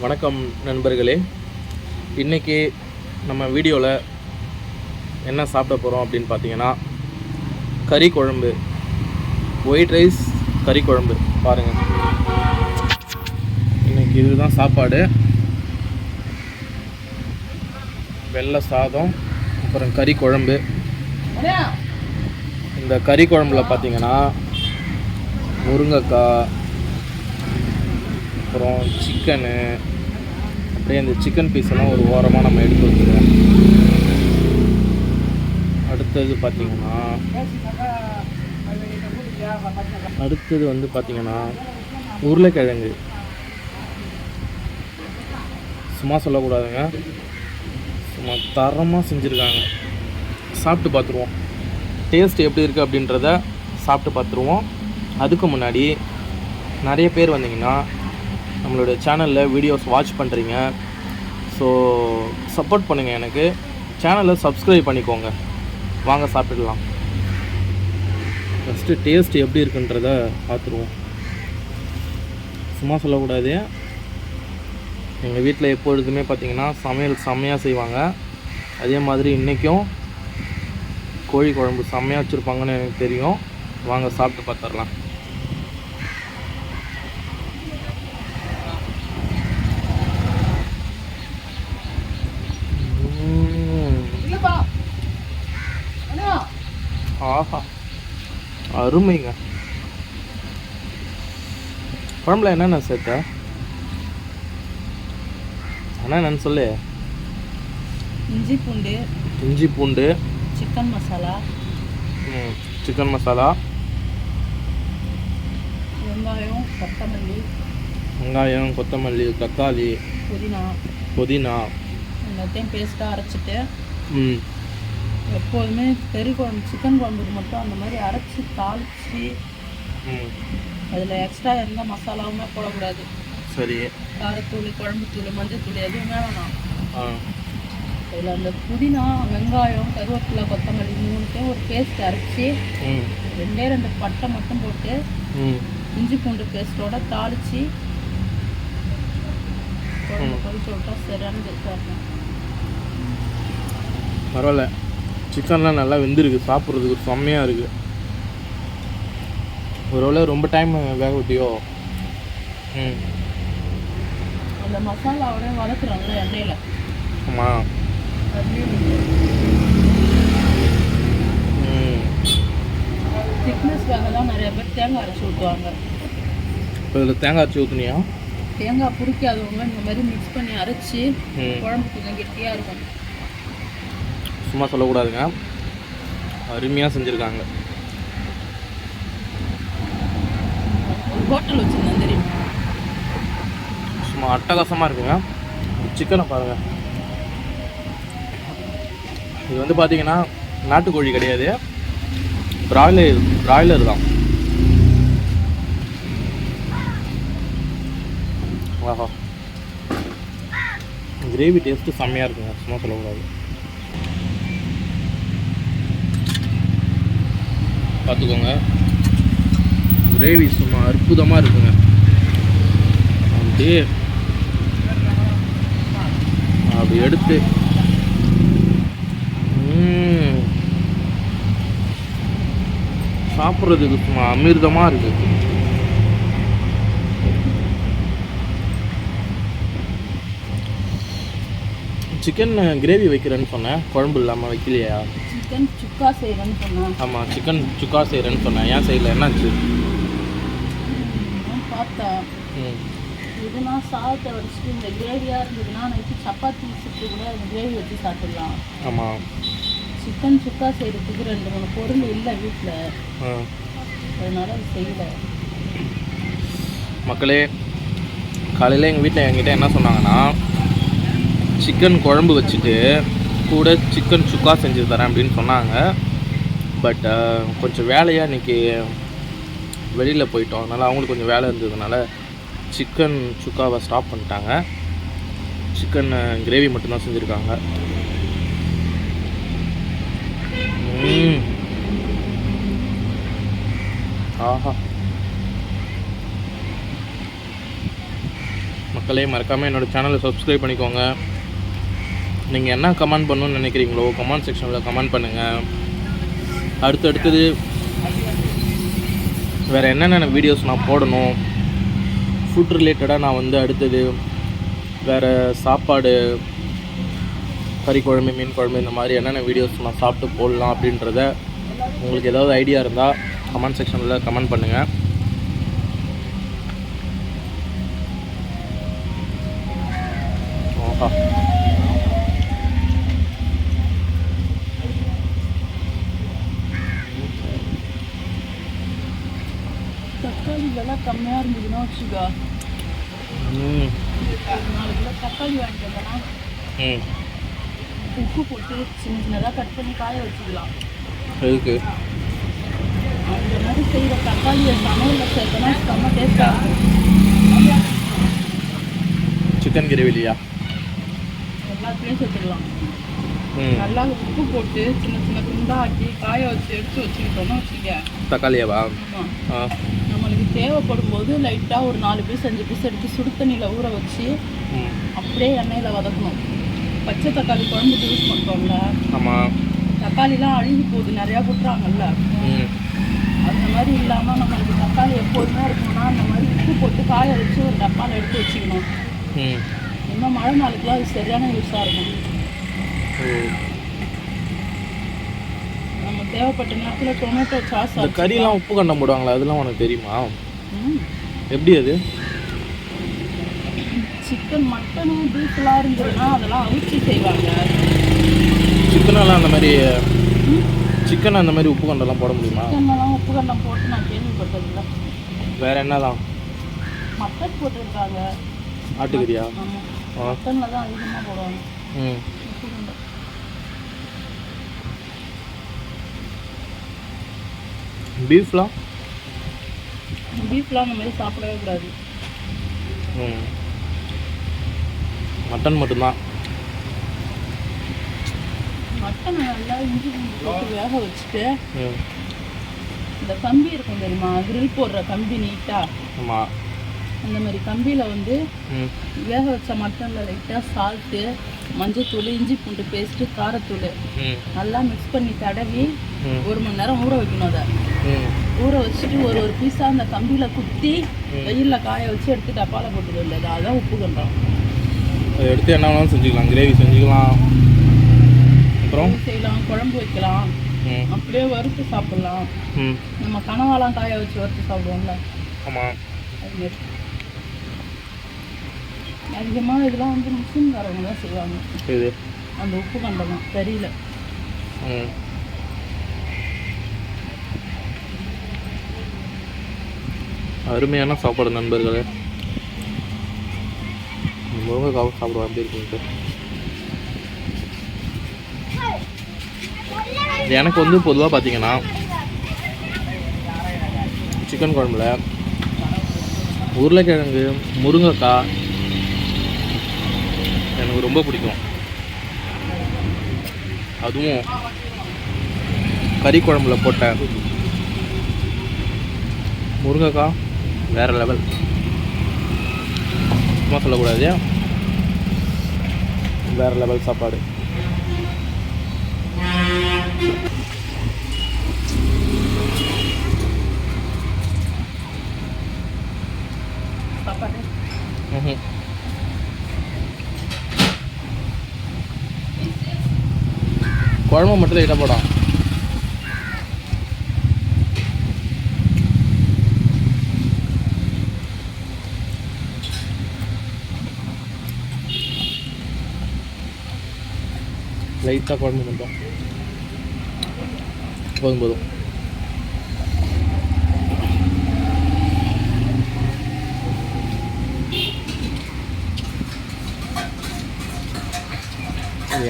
வணக்கம் நண்பர்களே. இன்றைக்கி நம்ம வீடியோவில் என்ன சாப்பிட போகிறோம் அப்படின்னு பார்த்தீங்கன்னா கறி குழம்பு. ஒயிட் ரைஸ் கறி குழம்பு. பாருங்கள் இன்றைக்கி இதுதான் சாப்பாடு. வெள்ளை சாதம் அப்புறம் கறி குழம்பு. இந்த கறி குழம்புல பார்த்தீங்கன்னா முருங்கைக்காய் அப்புறம் சிக்கனு அப்படியே அந்த சிக்கன் பீஸ் எல்லாம் ஒரு ஓரமாக நம்ம எடுத்து வச்சுருவோம். அடுத்தது பார்த்தீங்கன்னா அடுத்தது வந்து பார்த்தீங்கன்னா உருளைக்கிழங்கு. சும்மா சொல்லக்கூடாதுங்க. சும்மா தரமாக செஞ்சுருக்காங்க. சாப்பிட்டு பார்த்துருவோம் டேஸ்ட் எப்படி இருக்குது அப்படின்றத சாப்பிட்டு பார்த்துருவோம் அதுக்கு முன்னாடி நிறைய பேர் வந்தீங்கன்னா நம்மளுடைய சேனலில் வீடியோஸ் வாட்ச் பண்ணுறீங்க ஸோ சப்போர்ட் பண்ணுங்கள் எனக்கு. சேனலை சப்ஸ்கிரைப் பண்ணிக்கோங்க. வாங்க சாப்பிடலாம். ஃபஸ்ட்டு டேஸ்ட் எப்படி இருக்குன்றத பார்த்துருவோம். சும்மா சொல்லக்கூடாது. எங்கள் வீட்டில் எப்பொழுதுமே பார்த்திங்கன்னா சமையல் செம்மையாக செய்வாங்க. அதே மாதிரி இன்றைக்கும் கோழி குழம்பு செம்மையாக வச்சுருப்பாங்கன்னு எனக்கு தெரியும். வாங்க சாப்பிட்டு பார்த்துடலாம். ஆஹா. அருமைங்க. குழம்புல என்னென்ன சேர்த்த? என்னென்னு சொல்லு. இஞ்சி பூண்டு இஞ்சி பூண்டு. சிக்கன் மசாலா. சிக்கன் மசாலா. வெங்காயம் கொத்தமல்லி. வெங்காயம் கொத்தமல்லி தக்காளி. புதினா. புதினா. எல்லாத்தையும் பேஸ்ட்டாக அரைச்சிட்டு ம். எப்போதுமே கறி குழம்பு சிக்கன் குழம்புக்கு மட்டும் அந்த மாதிரி அரைச்சி ம். அதில் எக்ஸ்ட்ரா எந்த மசாலாவுமே போடக்கூடாது. சரி. காரத்தூள் குழம்புத்தூள் மஞ்சத்தூள் எதுவுமே வேணாம். அதில் அந்த புதினா வெங்காயம் கருவேப்பிலை கொத்தமல்லி மூணுத்தையும் ஒரு பேஸ்ட் அரைச்சி ரெண்டே ரெண்டு பட்டை மட்டும் போட்டு இஞ்சி பூண்டு பேஸ்ட்டோட தாளித்து குழம்பு கொதிச்சு விட்டா சரியான இருக்கும் பரவாயில்ல. சிக்கன்லாம் நல்லா வெந்திருக்கு சாப்பிட்றதுக்கு செம்மையாக இருக்குது ஒருவேளை ரொம்ப டைம் வேக விட்டியோ? ம். அந்த மசாலாவோட வதக்குறாங்களே எண்ணெயில். ஆமாம் திக்னஸ்க்காக தான் நிறைய பேர் தேங்காய் அரைச்சி ஊற்றுவாங்க இப்போ இதில் தேங்காய் அரைச்சி ஊற்றுனியா தேங்காய் பிடிக்காதவங்க இந்த மாதிரி மிக்ஸ் பண்ணி அரைச்சி குழம்பு கொஞ்சம் கெட்டியாக இருக்கும். சும்மா சொல்லக்கூடாதுங்க. அருமையாக செஞ்சுருக்காங்க. ஹோட்டல் வச்சுருந்தேன் தெரியுமா? சும்மா அட்டகாசமாக இருக்குங்க. சிக்கனை பாருங்கள் இது வந்து பார்த்தீங்கன்னா நாட்டுக்கோழி கிடையாது. பிராய்லர் பிராய்லர் தான். ஆஹா. கிரேவி டேஸ்ட்டு செம்மையாக இருக்குங்க. சும்மா சொல்லக்கூடாது. பார்த்துக்கோங்க. கிரேவி சும்மா அற்புதமாக இருக்குங்க. அப்படியே அப்படி எடுத்து சாப்பிட்றதுக்கு சும்மா அமிர்தமாக இருக்கு. சிக்கன் கிரேவி வைக்கிறேன்னு சொன்னேன். குழம்பு இல்லாமல் வைக்கலையா? சிக்கன் சுக்கா செய்கிறேன்னு சொன்னேன் ஆமாம் சிக்கன் சுக்கா செய்கிறேன்னு சொன்னேன். ஏன் செய்யல? என்னாச்சு? நான் பார்த்தேன் இதுனா சாதத்தை வடிச்சிட்டு இந்த கிரேவியாக இருந்ததுன்னா நைட்டு சப்பாத்தி சுட்டு கூட இந்த கிரேவி வச்சு சாப்பிடலாம். ஆமாம் சிக்கன் சுக்கா செய்கிறதுக்கு ரெண்டு மூணு பொருள் இல்லை வீட்டில் அதனால அது செய்யலை. மக்களே காலையில் எங்கள் வீட்டில் என்கிட்ட என்ன சொன்னாங்கன்னா சிக்கன் குழம்பு வச்சுட்டு கூட சிக்கன் சுக்கா செஞ்சு தரேன் அப்படின்னு சொன்னாங்க. பட் கொஞ்சம் வேலையாக இன்றைக்கி வெளியில் போயிட்டோம். அதனால் அவங்களுக்கு கொஞ்சம் வேலை இருந்ததுனால சிக்கன் சுக்காவை ஸ்டாப் பண்ணிட்டாங்க. சிக்கன் கிரேவி மட்டும்தான் செஞ்சுருக்காங்க. ஆஹா. மக்களே மறக்காமல் என்னோடய சேனலை சப்ஸ்கிரைப் பண்ணிக்கோங்க. நீங்கள் என்ன கமெண்ட் பண்ணணும்னு நினைக்கிறீங்களோ கமெண்ட் செக்ஷனில் கமெண்ட் பண்ணுங்கள் அடுத்தடுத்தது வேறு என்னென்ன வீடியோஸ் நான் போடணும்? ஃபுட் ரிலேட்டடாக நான் வந்து அடுத்தது வேறு சாப்பாடு கறி குழம்பு மீன் குழம்பு இந்த மாதிரி என்னென்ன வீடியோஸ் நான் சாப்பிட்டு போடலாம் அப்படின்றத உங்களுக்கு ஏதாவது ஐடியா இருந்தால் கமெண்ட் செக்ஷனில் கமெண்ட் பண்ணுங்கள் ஓஹா விலை கம்மியாக இருந்ததுன்னா வச்சுக்கோ. நாலு கிலோ தக்காளி வாங்கிட்டு வந்தோன்னா உப்பு போட்டு சின்ன சின்னதாக கட் பண்ணி காய வச்சுக்கலாம். எதுக்கு? அந்த மாதிரி செய்கிற தக்காளியை சமையலில் சேர்த்தோன்னா செம்ம டேஸ்ட்டாக இருக்கும். சிக்கன் கிரேவிலியா? எல்லாத்துலேயும் சேர்த்துக்கலாம். நல்லா உப்பு போட்டு சின்ன சின்ன துண்டா ஆக்கி காய வச்சு எடுத்து வச்சுக்கிட்டோம்னா வச்சுக்க தக்காளியாவா? ஆமாம் ஆ. நம்மளுக்கு தேவைப்படும் போது லைட்டாக ஒரு நாலு பீஸ் அஞ்சு பீஸ் எடுத்து சுடு தண்ணியில் ஊற வச்சு அப்படியே எண்ணெயில் வதக்கணும். பச்சை தக்காளி குழம்புக்கு யூஸ் பண்ணுறோம்ல ஆமாம் தக்காளிலாம் அழுகி போகுது நிறையா குட்டுறாங்கல்ல ம். அந்த மாதிரி இல்லாமல் நம்மளுக்கு தக்காளி எப்போதுமே இருக்கணும்னா அந்த மாதிரி உப்பு போட்டு காய வச்சு ஒரு டப்பாவில் எடுத்து வச்சுக்கணும். இன்னும் மழை நாளுக்குலாம் அது சரியான யூஸாக இருக்கும். தேவைப்பட்ட நேரத்தில் டொமேட்டோ சாஸ் இந்த கறிலாம் உப்பு கண்டம் போடுவாங்களா அதெல்லாம் உனக்கு தெரியுமா? எப்படி அது? சிக்கன் மட்டனு பீஃப்லாம் இருந்ததுன்னா அதெல்லாம் அவிச்சு செய்வாங்க. சிக்கனெல்லாம் அந்த மாதிரி சிக்கன் அந்த மாதிரி உப்பு கண்டெல்லாம் போட முடியுமா? சிக்கன்லாம் உப்பு கண்டம் போட்டு நான் கேள்விப்பட்டதில்ல. வேற என்னதான் மட்டன் போட்டிருக்காங்க. ஆட்டுக்கறியா? மட்டனில் தான் அதிகமாக போடுவாங்க. ம் உப்பு கண்டம் பீஃப்லாம்? பீஃப்லாம் மாதிரி சாப்பிடவே கூடாது. ம். மட்டன் மட்டும்தான். மட்டனை நல்லா இஞ்சி போட்டு வேக வச்சுட்டு இந்த கம்பி இருக்கும் தெரியுமா? grill போடுற கம்பி நீட்டாக ஆமாம் அந்த மாதிரி கம்பியில் வந்து வேக வச்ச மட்டனில் லைட்டாக சால்ட்டு மஞ்சத்தூள் இஞ்சி பூண்டு பேஸ்ட்டு காரத்தூள். நல்லா மிக்ஸ் பண்ணி தடவி ஒரு மணி நேரம் ஊற வைக்கணும் அதை. ஊற வச்சுட்டு ஒரு ஒரு பீஸாக அந்த கம்பியில் குத்தி வெயிலில் காய வச்சு எடுத்து டப்பாவில் போட்டு வேண்டியது அதான் உப்பு கண்டோம். அதை எடுத்து என்ன வேணாலும் செஞ்சுக்கலாம். கிரேவி செஞ்சுக்கலாம். அப்புறம்? செய்யலாம். குழம்பு வைக்கலாம். அப்படியே வறுத்து சாப்பிடலாம். நம்ம கனவாலாம் காய வச்சு வறுத்து சாப்பிடுவோம்ல. ஆமாம் அதிகமாக இதெல்லாம் வந்து முஸ்லீம்காரவங்க தான் செய்வாங்க. அந்த உப்பு கண்டலாம் தெரியல. ம். அருமையான சாப்பாடு நண்பர்களே. முருங்கைக்காவும் சாப்பிடுவோம். எப்படி இருக்குங்க எனக்கு வந்து பொதுவாக பார்த்தீங்கன்னா சிக்கன் குழம்புல உருளைக்கிழங்கு முருங்கைக்காய் எனக்கு ரொம்ப பிடிக்கும். அதுவும் கறி குழம்புல போட்ட முருங்கைக்காய் வேற லெவல் சும்மா சொல்லக்கூடாது. வேற லெவல் சாப்பாடு. குழம்பு மட்டும் லைட்டாக போடும் லைட்டாக குழம்பு மட்டும் போதும் போதும்.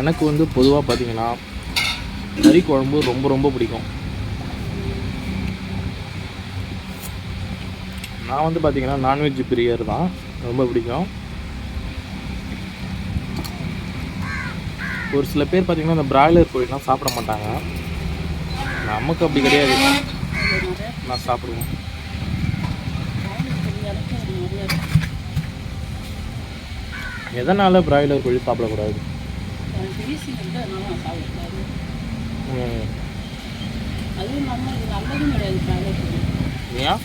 எனக்கு வந்து பொதுவாக பார்த்தீங்கன்னா கறி குழம்பு ரொம்ப ரொம்ப பிடிக்கும். நான் வந்து பார்த்தீங்கன்னா நான்வெஜ் பிரியர் தான். ரொம்ப பிடிக்கும். ஒரு சில பேர் பார்த்திங்கன்னா இந்த பிராய்லர் கோழிலாம் சாப்பிட மாட்டாங்க. நமக்கு அப்படி கிடையாது. நான் சாப்பிடுவோம் எதனால் பிராய்லர் கோழி சாப்பிடக்கூடாது? ஏன்?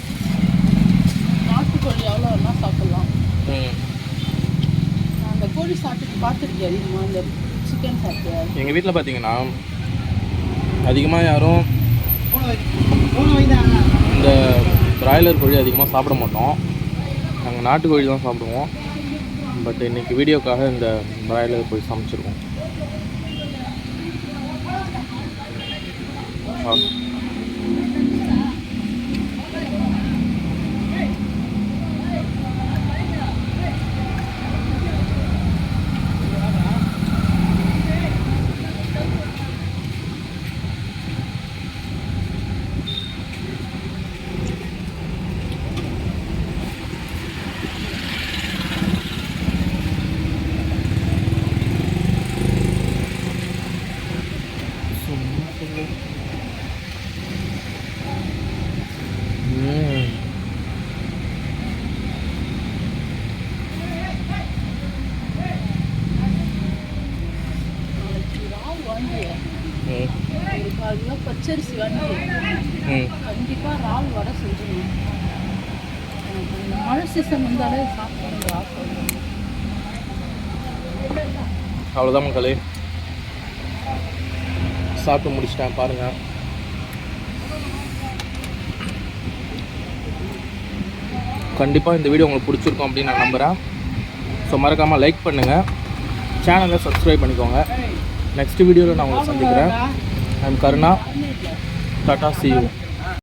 நாட்டுக்கோழி எவ்வளோ வேணால் சாப்பிட்லாம் ம். அந்த கோழி சாப்பிட்டு பார்த்துருக்கேன் அதிகமாக இந்த சிக்கன் சாப்பிட்டு எங்கள் வீட்டில் பார்த்தீங்கன்னா அதிகமாக யாரும் இந்த பிராய்லர் கோழி அதிகமாக சாப்பிட மாட்டோம். நாங்கள் நாட்டுக்கோழி தான் சாப்பிடுவோம். பட் இன்னைக்கு வீடியோக்காக இந்த பிராய்லர் கோழி சமைச்சிருக்கோம். ஆ. ம் நாளைக்கு இறால் வாங்கி ம் ஒரு கால் கிலோ பச்சரிசி வாங்கி ம் கண்டிப்பாக இறால் வடை செஞ்சிடணும் எனக்கு சிஸ்டம் வந்தாலே அவ்வளோதான் மக்களே. சாப்பிட்டு முடிச்சிட்டேன் பாருங்கள் கண்டிப்பாக இந்த வீடியோ உங்களுக்கு பிடிச்சிருக்கும் அப்படின்னு நான் நம்புகிறேன் ஸோ மறக்காமல் லைக் பண்ணுங்கள் சேனலை சப்ஸ்கிரைப் பண்ணிக்கோங்க. நெக்ஸ்ட் வீடியோவில் நான் உங்களை சந்திக்கிறேன். I'm Karuna tata see you